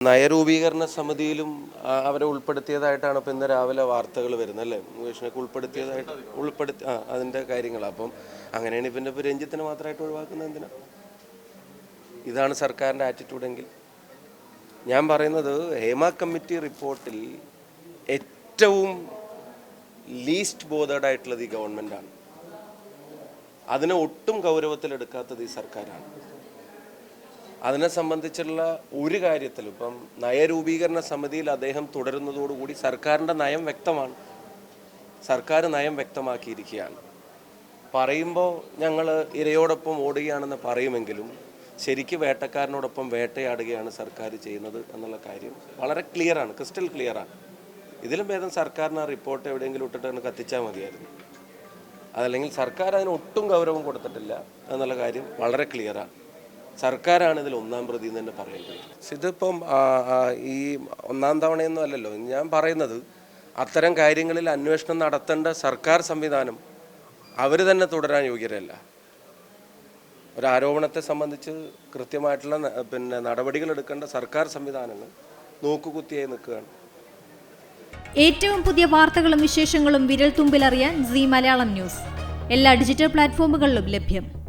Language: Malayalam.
നയരൂപീകരണ സമിതിയിലും അവരെ ഉൾപ്പെടുത്തിയതായിട്ടാണ് ഇപ്പം ഇന്ന് രാവിലെ വാർത്തകൾ വരുന്നത് അല്ലേ? മുകേഷിനൊക്കെ ഉൾപ്പെടുത്തിയതായിട്ട് ഉൾപ്പെടുത്തി ആ അതിന്റെ കാര്യങ്ങൾ അപ്പം അങ്ങനെയാണ് ഇപ്പം ഇപ്പോൾ രഞ്ജിത്തിനെ മാത്രമായിട്ട് ഒഴിവാക്കുന്നത് എന്തിനാ? ഇതാണ് സർക്കാരിന്റെ ആറ്റിറ്റ്യൂഡെങ്കിൽ ഞാൻ പറയുന്നത് ഹേമ കമ്മിറ്റി റിപ്പോർട്ടിൽ ഏറ്റവും ലീസ്റ്റ് ബോധേഡ് ആയിട്ടുള്ളത് ഈ ഗവൺമെന്റാണ് അതിനെ ഒട്ടും ഗൗരവത്തിലെടുക്കാത്തത് ഈ സർക്കാരാണ്. അതിനെ സംബന്ധിച്ചുള്ള ഒരു കാര്യത്തിൽ ഇപ്പം നയരൂപീകരണ സമിതിയിൽ അദ്ദേഹം തുടരുന്നതോടുകൂടി സർക്കാരിന്റെ നയം വ്യക്തമാണ്. സർക്കാർ നയം വ്യക്തമാക്കിയിരിക്കുകയാണ്. പറയുമ്പോൾ ഞങ്ങൾ ഇരയോടൊപ്പം ഓടുകയാണെന്ന് പറയുമെങ്കിലും ശരിക്ക് വേട്ടക്കാരനോടൊപ്പം വേട്ടയാടുകയാണ് സർക്കാർ ചെയ്യുന്നത് എന്നുള്ള കാര്യം വളരെ ക്ലിയറാണ് ക്രിസ്റ്റൽ ക്ലിയറാണ്. ഇതിലും ഭേദം സർക്കാരിന് ആ റിപ്പോർട്ട് എവിടെയെങ്കിലും ഇട്ടിട്ട് കത്തിച്ചാൽ മതിയായിരുന്നു. അതല്ലെങ്കിൽ സർക്കാർ അതിന് ഒട്ടും ഗൗരവം കൊടുത്തിട്ടില്ല എന്നുള്ള കാര്യം വളരെ ക്ലിയറാണ്. സർക്കാരാണ് ഇതിൽ ഒന്നാം പ്രതി എന്ന് തന്നെ പറയേണ്ടത്. ഇതിപ്പം ഈ ഒന്നാം തവണയൊന്നും അല്ലല്ലോ. ഞാൻ പറയുന്നത് അത്തരം കാര്യങ്ങളിൽ അന്വേഷണം നടത്തേണ്ട സർക്കാർ സംവിധാനം അവർ തന്നെ തുടരാൻ യോഗ്യരല്ല. ഒരു ആരോപണത്തെ സംബന്ധിച്ച് കൃത്യമായിട്ടുള്ള പിന്നെ നടപടികൾ എടുക്കേണ്ട സർക്കാർ സംവിധാനങ്ങൾ നോക്കുകുത്തിയായി നിൽക്കുകയാണ്. ഏറ്റവും പുതിയ വാർത്തകളും വിശേഷങ്ങളും വിരൽ തുമ്പിലറിയാൻ സി മലയാളം ന്യൂസ്. എല്ലാ ഡിജിറ്റൽ പ്ലാറ്റ്ഫോമുകളിലും ലഭ്യം.